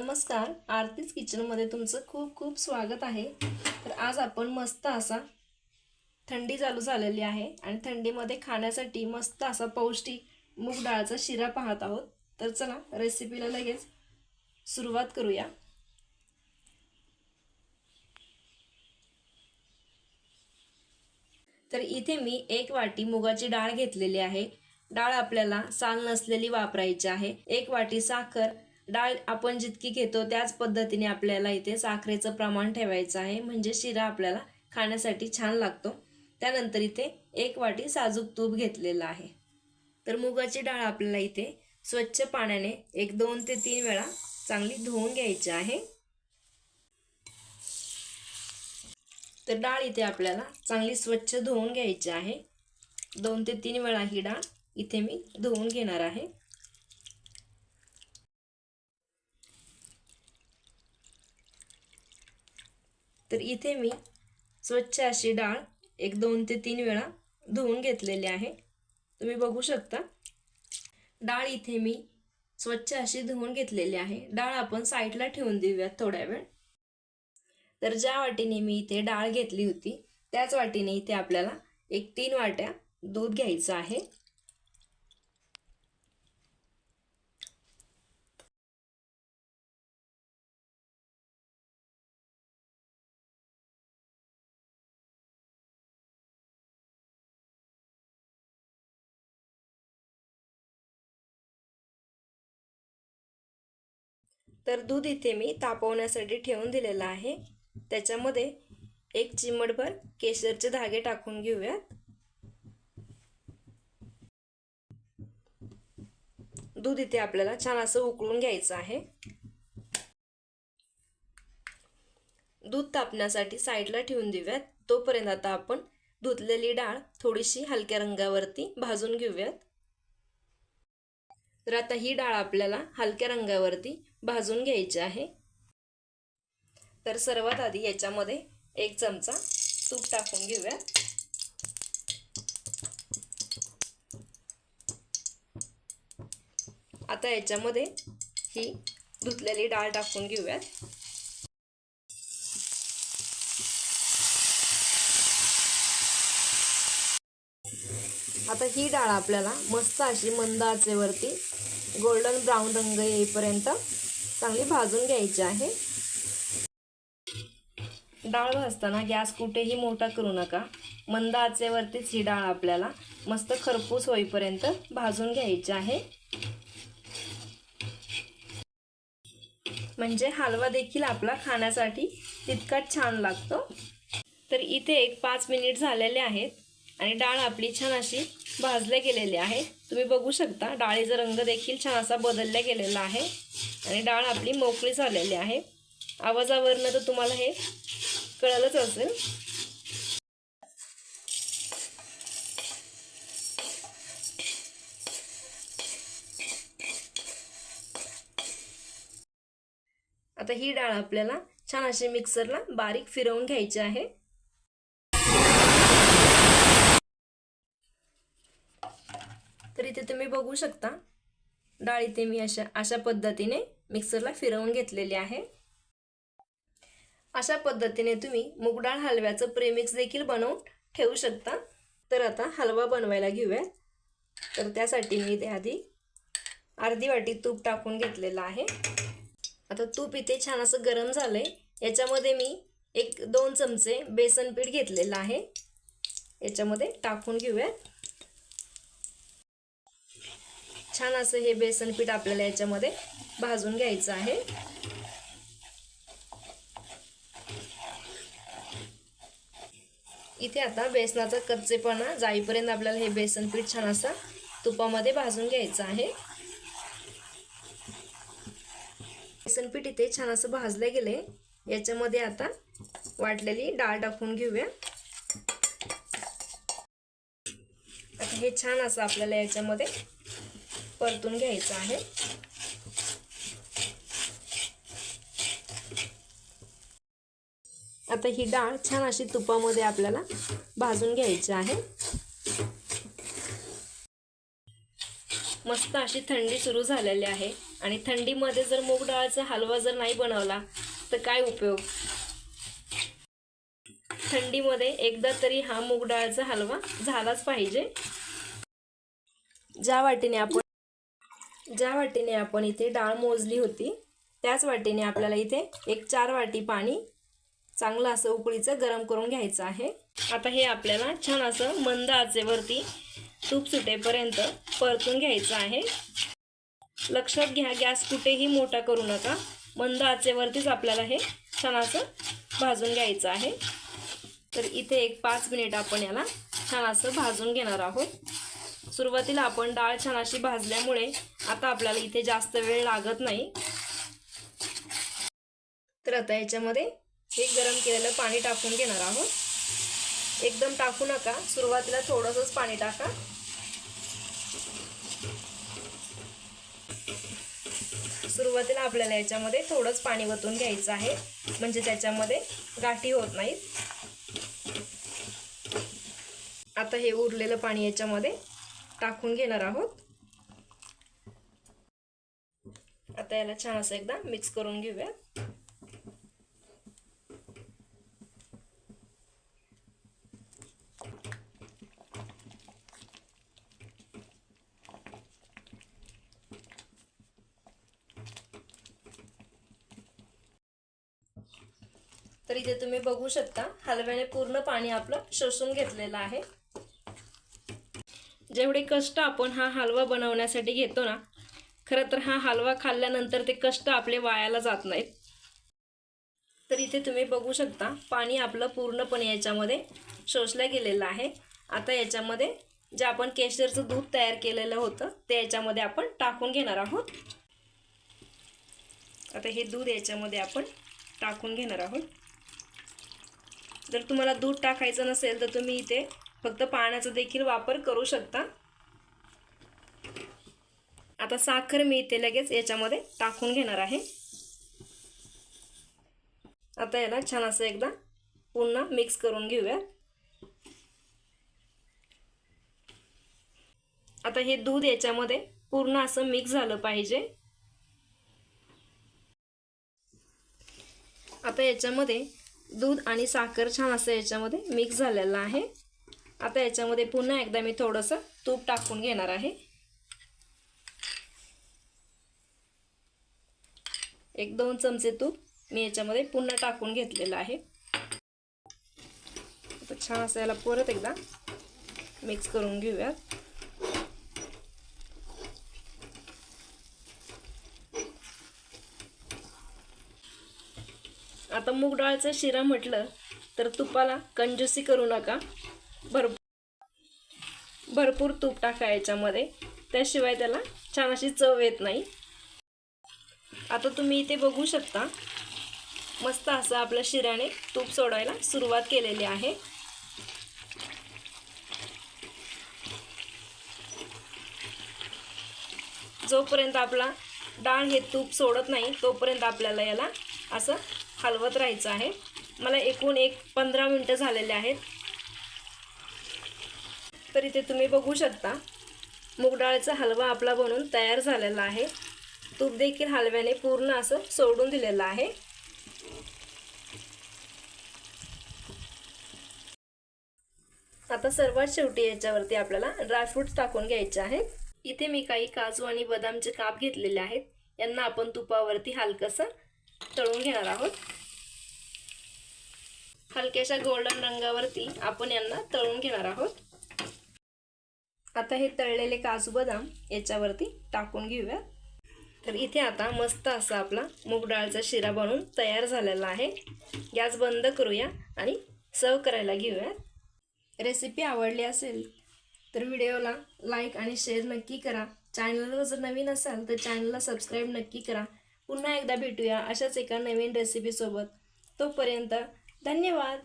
नमस्कार आरतीच किचनमध्ये तुमचं खूप खूप स्वागत आहे. तर आज आपण मस्त असा थंडी चालू झालेली आहे आणि थंडीमध्ये खाण्यासाठी मस्त असा पौष्टिक मूग डाळचा शिरा पाहत आहोत. तर चला रेसिपीला लगेच सुरुवात करूया. तर इथे मी एक वाटी मुगाची डाळ घेतलेली आहे. डाळ आपल्याला साल नसलेली वापरायची आहे. एक वाटी साखर डाळ आपण जितकी घेतो त्याच पद्धतीने आपल्याला इथे साखरेचं प्रमाण ठेवायचं आहे. म्हणजे शिरा आपल्याला खाण्यासाठी छान लागतो. त्यानंतर इथे एक वाटी साजूक तूप घेतलेलं आहे. तर मुगाची डाळ आपल्याला इथे स्वच्छ पाण्याने एक दोन ते तीन वेळा चांगली धुवून घ्यायची आहे. तर डाळ इथे आपल्याला चांगली स्वच्छ धुवून घ्यायची आहे. दोन ते तीन वेळा ही डाळ इथे मी धुवून घेणार आहे. तर इथे मी स्वच्छ अशी डाळ एक दोन ते तीन वेळा धुवून घेतलेली आहे. तुम्ही बघू शकता. डाळ इथे मी स्वच्छ अशी धुवून घेतलेली आहे. डाळ आपण साईडला ठेवून देऊयात थोड्या वेळ. तर ज्या वाटीने मी इथे डाळ घेतली होती त्याच वाटीने इथे आपल्याला एक तीन वाट्या दूध घ्यायचं आहे. तर दूध इथे मी तापवण्यासाठी ठेवून दिलेलं आहे. त्याच्यामध्ये एक चिमटभर केशरचे धागे टाकून घेऊयात. दूध इथे आपल्याला छान असं उकळून घ्यायचं आहे. दूध तापण्यासाठी साईडला ठेवून देऊयात. तोपर्यंत आता आपण धुतलेली डाळ थोडीशी हलक्या रंगावरती भाजून घेऊयात. तर आता ही डाळ आपल्याला हलक्या रंगावरती भाजून घ्यायची आहे. तर सर्वात आधी याच्यामध्ये एक चमचा तूप टाकून घेऊया. आता याच्यामध्ये ही धुतलेली डाळ टाकून घेऊयात आता ही डाळ आपल्याला मस्त अशी मंद आचेवरती गोल्डन ब्राऊन रंग येईपर्यंत चांगली भाजून घ्यायची आहे. डाळ भाजताना गॅस कुठेही मोठा करू नका. मंद आचेवरतीच ही डाळ आपल्याला मस्त खरपूस होईपर्यंत भाजून घ्यायची आहे. म्हणजे हलवा देखील आपला खाण्यासाठी तितकाच छान लागतो. तर इथे एक पाच मिनिट झालेले आहेत. आणि डाळ आपली छान अशी भाजल्या गेलेली आहे. तुम्ही बघू शकता डाळीचा रंग देखील छान असा बदलला गेलेला आहे. आणि डाळ आपली मोकळी झालेली आहे. आवाजावरनं तर तुम्हाला हे कळलंच असेल. आता ही डाळ आपल्याला छान अशी मिक्सरला बारीक फिरवून घ्यायची आहे. तर इथे तुम्ही बघू शकता डाळ इथे मी अशा अशा पद्धतीने मिक्सरला फिरवून घेतलेली आहे. अशा पद्धतीने तुम्ही मुगडाळ हलव्याचं प्रेमिक्स देखील बनवून ठेवू शकता. तर आता हलवा बनवायला घेऊया तर त्यासाठी मी इथे आधी अर्धी वाटी तूप टाकून घेतलेलं आहे. आता तूप इथे छान असं गरम झालं आहे याच्यामध्ये मी एक दोन चमचे बेसन पीठ घेतलेलं आहे. याच्यामध्ये टाकून घेऊयात. छान असं हे बेसन पीठ आपल्याला याच्यामध्ये भाजून घ्यायचं आहे. इथे आता बेसनाचा कच्चेपणा जाईपर्यंत आपल्याला हे बेसन पीठ छान असं तुपामध्ये भाजून घ्यायचं आहे. बेसन पीठ इथे छान असं भाजले गेले. याच्यामध्ये आता वाटलेली डाळ टाकून घेऊया. आता हे छान असं आपल्याला याच्यामध्ये परतून घ्यायचं आहे. आता ही डाळ छान अशी तुपामध्ये आपल्याला भाजून घ्यायची आहे. मस्त अशी थंडी सुरू झालेली आहे आणि थंडीमध्ये जर मूग डाळचा हलवा जर नाही बनवला तर काय उपयोग? थंडीमध्ये एकदा तरी हा मूग डाळचा हलवा झालाच पाहिजे. ज्या वाटेने आपण ज्या वाटीने आपण इथे डाळ मोजली होती त्याच वाटीने आपल्याला इथे एक चार वाटी पाणी चांगलं असं उकळीचं गरम करून घ्यायचं आहे. आता हे आपल्याला छान असं मंद आचेवरती तूप सुटेपर्यंत परतून घ्यायचं आहे. लक्षात घ्या गॅस कुठेही मोठा करू नका. मंद आचेवरतीच आपल्याला हे छान असं भाजून घ्यायचं आहे. तर इथे एक पाच मिनिट आपण याला छान असं भाजून घेणार आहोत. सुरुवातीला आपण डाळ छान अशी भाजल्यामुळे आता आपल्याला इथे जास्त वेळ लागत नाही. तर आता याच्यामध्ये हे गरम केलेलं पाणी टाकून घेणार आहोत. एकदम टाकू नका. सुरुवातीला थोडंसंच पाणी टाका. सुरुवातीला आपल्याला याच्यामध्ये थोडंच पाणी वतून घ्यायचं आहे. म्हणजे त्याच्यामध्ये गाठी होत नाहीत. आता हे उरलेलं पाणी याच्यामध्ये टाकून घेणार आहोत. आता याला छान असं एकदा मिक्स करून घेऊया तर इथे तुम्ही बघू शकता हलव्याने पूर्ण पाणी आपलं शोषून घेतलेलं आहे. जेवढे कष्ट आपण हा हलवा बनवण्यासाठी घेतो ना खरं तर हा हलवा खाल्ल्यानंतर ते कष्ट आपले वायाला जात नाहीत. तर इथे तुम्ही बघू शकता पाणी आपलं पूर्णपणे याच्यामध्ये शोषलं गेलेलं आहे. आता याच्यामध्ये जे आपण केशरचं दूध तयार केलेलं होतं ते याच्यामध्ये आपण टाकून घेणार आहोत. आता हे दूध याच्यामध्ये आपण टाकून घेणार आहोत. जर तुम्हाला दूध टाकायचं नसेल तर तुम्ही इथे फक्त पाण्याचा देखील वापर करू शकता. आता साखर मी इथे लगेच याच्यामध्ये टाकून घेणार आहे. आता याला छान असं एकदा पुन्हा मिक्स करून घेऊया आता हे दूध याच्यामध्ये पूर्ण असं मिक्स झालं पाहिजे. आता याच्यामध्ये दूध आणि साखर छान असं याच्यामध्ये मिक्स झालेलं आहे. आता याच्यामध्ये पुन्हा एकदा मी थोडंसं तूप टाकून घेणार आहे. एक दोन चमचे तूप मी याच्यामध्ये पुन्हा टाकून घेतलेलं आहे. आता छान असं याला परत एकदा मिक्स करून घेऊयात. आता मूग डाळचा शिरा म्हटलं तर तुपाला कंजूसी करू नका. भरपूर भरपूर तूप टाका याच्यामध्ये. त्याशिवाय त्याला छान अशी चव येत नाही. आता तुम्ही इथे बघू शकता मस्त असं आपल्या शिऱ्याने तूप सोडायला सुरुवात केलेली आहे. जोपर्यंत आपला डाळ हे तूप सोडत नाही तोपर्यंत आपल्याला याला असं हलवत राहायचं आहे. मला एकूण एक पंधरा मिनटं झालेले आहेत. तर इथे तुम्ही बघू शकता मूग डाळीचा हलवा आपला बनून तयार झालेला आहे. तूप देखील हलव्याने पूर्ण असं सोडून दिलेलं आहे. आता सर्वात शेवटी याच्यावरती आपल्याला ड्रायफ्रूट्स टाकून घ्यायचे आहेत. इथे मी काही काजू आणि बदामचे काप घेतलेले आहेत. यांना आपण तुपावरती हलकसं तळून घेणार आहोत. हलक्याशा गोल्डन रंगावरती आपण यांना तळून घेणार आहोत. आता हे तळलेले काजू बदाम याच्यावरती टाकून घेऊया. तर इथे आता मस्त असा आपला मूग डाळचा शिरा बनवून तयार झालेला आहे. गॅस बंद करूया आणि सर्व करायला घेऊया. रेसिपी आवडली असेल तर व्हिडिओला लाईक आणि शेअर नक्की करा. चॅनलवर जर नवीन असाल तर चॅनलला सबस्क्राईब नक्की करा. पुन्हा एकदा भेटूया अशाच एका नवीन रेसिपीसोबत. तोपर्यंत धन्यवाद.